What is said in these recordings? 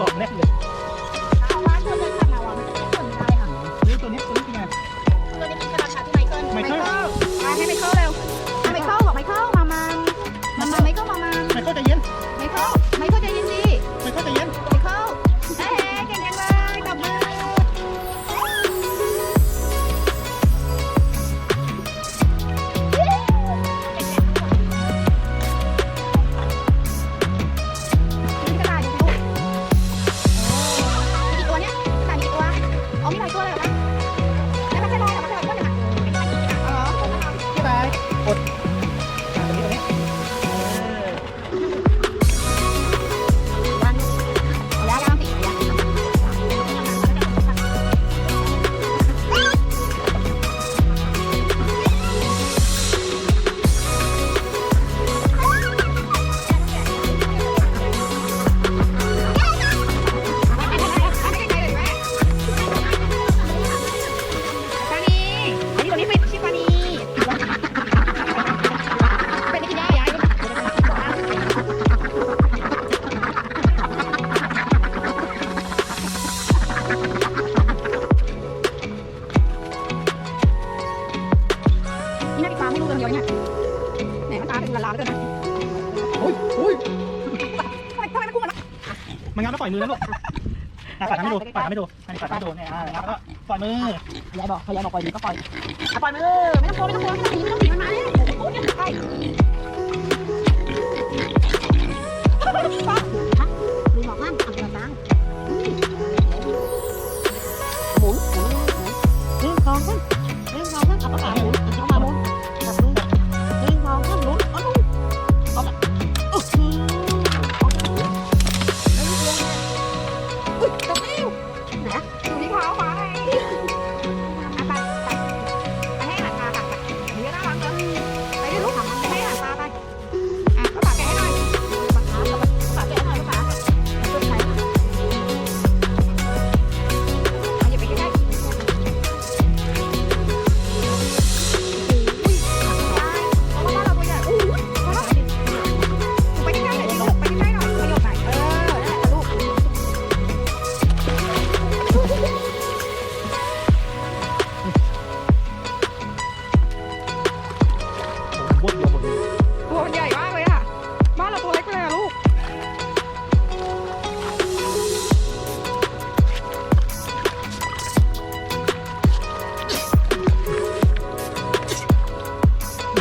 stop necklace. แหมมัตาเป็นละลาแล้วเจ้านนะโอ้ยโอ้ยทำไมไมมันพุ่งอะมันงับแล้วปล่อยมือนะลูกนะปัดทำให้ดปัดทำให้ดูอันนี้ปัดทำดเนี่ยแล้วก็ปล่อยมือยายบอกพยายามบอกปล่อยมือก็ปล่อยอ่ปล่อยมือไม่ต้องโกไม่ต้องโกไม่ต้องหนีไม่ต้องหนีมันมาเลยโอ้ยเนี่ยไป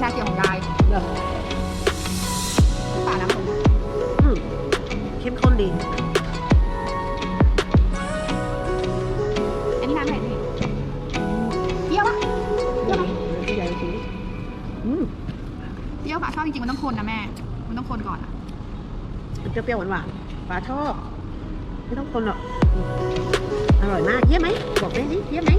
ชาเขียวของยายเหรอป่าน้ำผลอืเข้มข้นดีน้น้ำไหนี่เปรี้ยวปะเปรี้ยวไหใหญ่สิอืมเปรี้ยวปะชอบจริงๆมันต้องคนนะแม่ มันต้องคนก่อนอะมันจะเปรี้ยวหวานๆปลาทอดไม่ต้องคนหรอกอร่อยมากเยี่ยมไหมบอกแม่สิเยี่ยมไหม